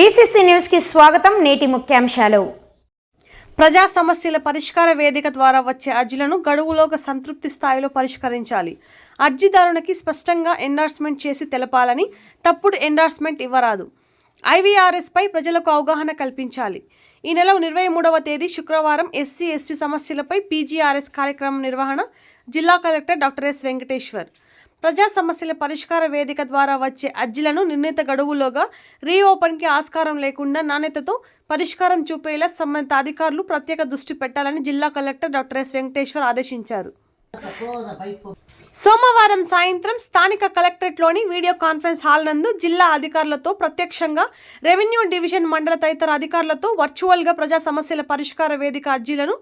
BCC న్యూస్కి స్వాగతం నేటి ముఖ్యాంశాలు. ప్రజా సమస్యల పరిష్కార వేదిక ద్వారా వచ్చే అర్జీలను గడువులోగా సంతృప్తి స్థాయిలో పరిష్కరించాలి. అర్జీదారునికి స్పష్టంగా ఎండార్స్మెంట్ చేసి తెలపాలని తప్పుడు ఎండార్స్మెంట్ ఇవ్వరాదు. ఐవీఆర్ఎస్ పై ప్రజలకు అవగాహన కల్పించాలి. ఈ నెల ఇరవై మూడవ తేదీ శుక్రవారం ఎస్సీ ఎస్టీ సమస్యలపై పీజీఆర్ఎస్ కార్యక్రమం నిర్వహణ జిల్లా కలెక్టర్ డాక్టర్ ఎస్ వెంకటేశ్వర్. ప్రజా సమస్యల పరిష్కార వేదిక ద్వారా వచ్చే అర్జీలను నిర్ణీత గడువులోగా రీఓపెన్కి ఆస్కారం లేకుండా నాణ్యతతో పరిష్కారం చూపేలా సంబంధిత అధికారులు ప్రత్యేక దృష్టి పెట్టాలని జిల్లా కలెక్టర్ డాక్టర్ ఎస్ వెంకటేశ్వర్ ఆదేశించారు. సోమవారం సాయంత్రం స్థానిక కలెక్టరేట్లోని వీడియో కాన్ఫరెన్స్ హాల్ నందు జిల్లా అధికారులతో ప్రత్యక్షంగా రెవెన్యూ డివిజన్ మండల తదితర అధికారులతో వర్చువల్గా ప్రజా సమస్యల పరిష్కార వేదిక అర్జీలను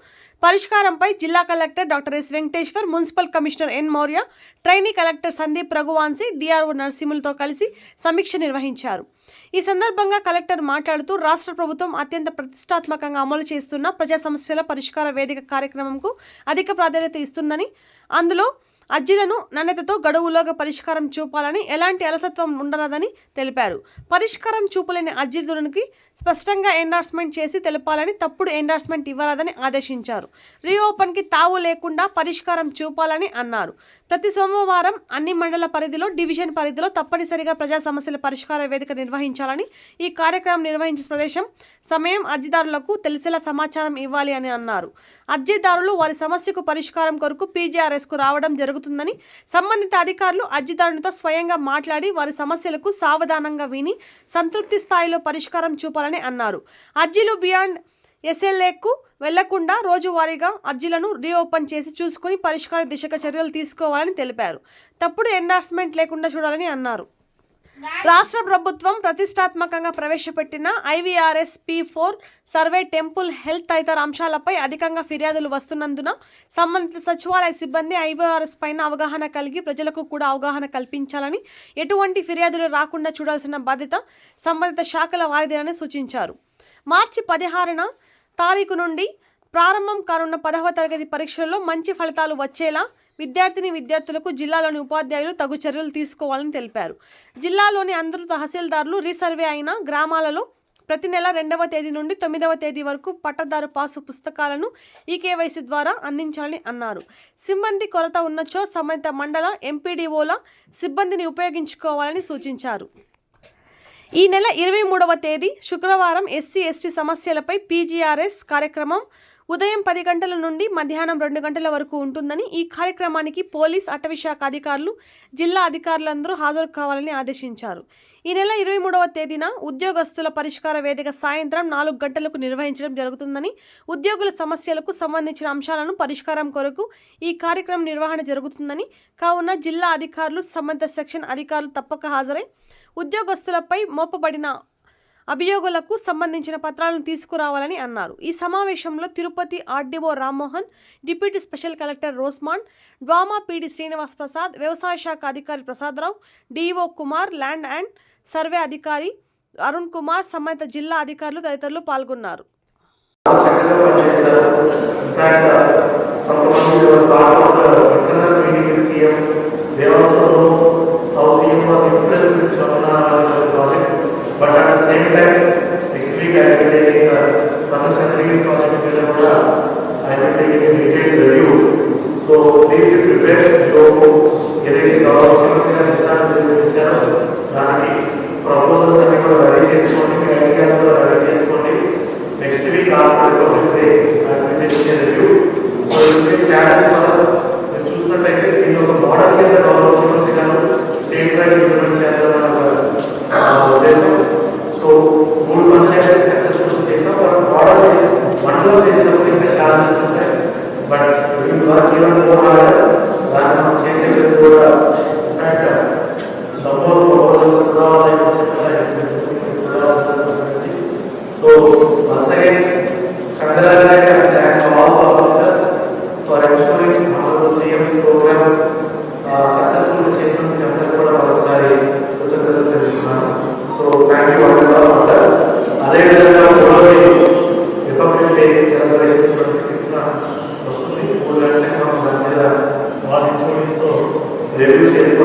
పరిష్కారంపై జిల్లా collector doctor S Venkateshwar municipal commissioner N Maurya trainee collector Sandeep Raghuvanshi D R O నరసింహులతో కలిసి సమీక్ష నిర్వహించారు. ఈ సందర్భంగా కలెక్టర్ మాట్లాడుతూ రాష్ట్ర ప్రభుత్వం అత్యంత ప్రతిష్టాత్మకంగా అమలు చేస్తున్న ప్రజా సమస్యల పరిష్కార వేదిక కార్యక్రమంకు అధిక ప్రాధాన్యత ఇస్తుందని అందులో అర్జీలను నాణ్యతతో గడువులోగా పరిష్కారం చూపాలని ఎలాంటి అలసత్వం ఉండరాదని తెలిపారు. పరిష్కారం చూపలేని అర్జీదారునికి స్పష్టంగా ఎండార్స్మెంట్ చేసి తెలపాలని తప్పుడు ఎండార్స్మెంట్ ఇవ్వరాదని ఆదేశించారు. రీఓపెన్కి తావు లేకుండా పరిష్కారం చూపాలని అన్నారు. ప్రతి సోమవారం అన్ని మండల పరిధిలో డివిజన్ పరిధిలో తప్పనిసరిగా ప్రజా సమస్యల పరిష్కార వేదిక నిర్వహించాలని ఈ కార్యక్రమం నిర్వహించే ప్రదేశం సమయం అర్జీదారులకు తెలిసేలా సమాచారం ఇవ్వాలి అని అన్నారు. అర్జీదారులు వారి సమస్యకు పరిష్కారం కొరకు పీజీఆర్ఎస్కు రావడం జరుగుతుందని సంబంధిత అధికారులు అర్జీదారునితో స్వయంగా మాట్లాడి వారి సమస్యలకు సావధానంగా విని సంతృప్తి స్థాయిలో పరిష్కారం చూపాలని అన్నారు. అర్జీలు బియాండ్ ఎస్ఎల్ఏకు వెళ్ళకుండా రోజువారీగా అర్జీలను రీఓపెన్ చేసి చూసుకుని పరిష్కార దిశగా చర్యలు తీసుకోవాలని తెలిపారు. తప్పుడు ఎండార్స్మెంట్ లేకుండా చూడాలని అన్నారు. రాష్ట్ర ప్రభుత్వం ప్రతిష్టాత్మకంగా ప్రవేశపెట్టిన I V R S P four survey temple health తదితర అంశాలపై అధికంగా ఫిర్యాదులు వస్తున్నందున సంబంధిత సచివాలయ సిబ్బంది ఐవీఆర్ఎస్ పైన అవగాహన కలిగి ప్రజలకు కూడా అవగాహన కల్పించాలని ఎటువంటి ఫిర్యాదులు రాకుండా చూడాల్సిన బాధ్యత సంబంధిత శాఖల వారిదేనని సూచించారు. మార్చి పదిహారున తారీఖు నుండి ప్రారంభం కానున్న పదవ తరగతి పరీక్షల్లో మంచి ఫలితాలు వచ్చేలా విద్యార్థిని విద్యార్థులకు జిల్లాలోని ఉపాధ్యాయులు తగు చర్యలు తీసుకోవాలని తెలిపారు. జిల్లాలోని అందరూ తహసీల్దారులు రీసర్వే అయిన గ్రామాలలో ప్రతి నెల రెండవ తేదీ నుండి తొమ్మిదవ తేదీ వరకు పట్టదారు పాసు పుస్తకాలను ఈకేవైసీ ద్వారా అందించాలని అన్నారు. సిబ్బంది కొరత ఉన్నచో సంబంధిత మండల ఎంపీడీఓల సిబ్బందిని ఉపయోగించుకోవాలని సూచించారు. ఈ నెల ఇరవై మూడవ తేదీ శుక్రవారం ఎస్సీ ఎస్టీ సమస్యలపై పీజీఆర్ఎస్ కార్యక్రమం ఉదయం పది గంటల నుండి మధ్యాహ్నం రెండు గంటల వరకు ఉంటుందని ఈ కార్యక్రమానికి పోలీస్ అటవీ శాఖ అధికారులు జిల్లా అధికారులందరూ హాజరు కావాలని ఆదేశించారు. ఈ నెల ఇరవై మూడవ తేదీన ఉద్యోగస్తుల పరిష్కార వేదిక సాయంత్రం నాలుగు గంటలకు నిర్వహించడం జరుగుతుందని ఉద్యోగుల సమస్యలకు సంబంధించిన అంశాలను పరిష్కారం కొరకు ఈ కార్యక్రమం నిర్వహణ జరుగుతుందని కావున జిల్లా అధికారులు సంబంధిత సెక్షన్ అధికారులు తప్పక హాజరై ఉద్యోగస్తులపై మోపబడిన అభియోగులకు సంబంధించిన పత్రాలను తీసుకురావాలని అన్నారు. ఈ సమావేశంలో Tirupati R D O Rammohan deputy special collector Rosman DWAMA P D Srinivas Prasad వ్యవసాయ శాఖ అధికారి Prasadarao D O Kumar land and survey అధికారి అరుణ్ కుమార్ సంబంధిత జిల్లా అధికారులు తదితరులు పాల్గొన్నారు. చక్కగా పనిచేశారు. CM was impressed with but at the same time next week I will taking Swarna Chandragiri project మీద కూడా I will taking detail review so please be prepared లోపు ఏదైతే గౌరవ ముఖ్యమంత్రి గారు దిశానిర్దేశం ఇచ్చారో దానికి ప్రపోజల్స్ అన్ని కూడా రెడీ చేసుకోండి మీ ఐడియాస్ కూడా రెడీ చేసుకోండి next week after Republic Day మూడు పంచాయతీలు సక్సెస్ఫుల్ చేసాం బట్ మోడల్ మండలం చేసినప్పుడు ఇంకా ఛాలెంజెస్ ఉంటాయి. But work even more harder దాన్ని మనం చేసేటప్పుడు కూడా ఇన్ఫాక్ట్ సపోర్ట్ ప్రపోజల్స్ కూడా ఉన్నాయి చెప్పాలి కూడా so once again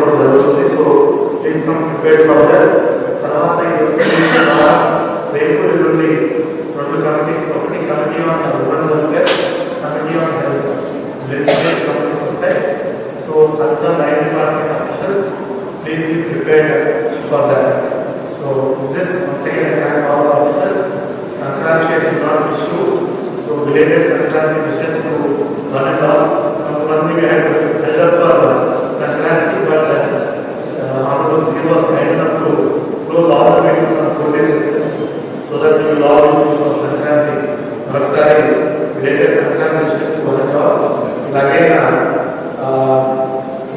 observers is so please come prepared for that. తర్వాత రేపు ఎల్లుండి రెండు కమిటీస్ ఒకటి committee on women welfare committee on health legislate committees వస్తాయి so concern line department officials please be prepared for that so this once again I thank all officers Sankranti I not wish you so related Sankranti wishes to one and all కొంతమంది we had help for all అలాగే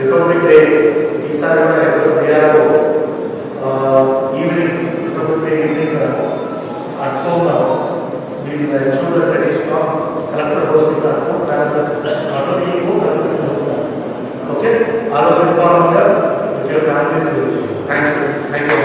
republic day ఈసారి కూడా request అయ్యారు evening Republic Day evening at home now, we will ensure the tradition of collector hosting at home rather than not only you, collector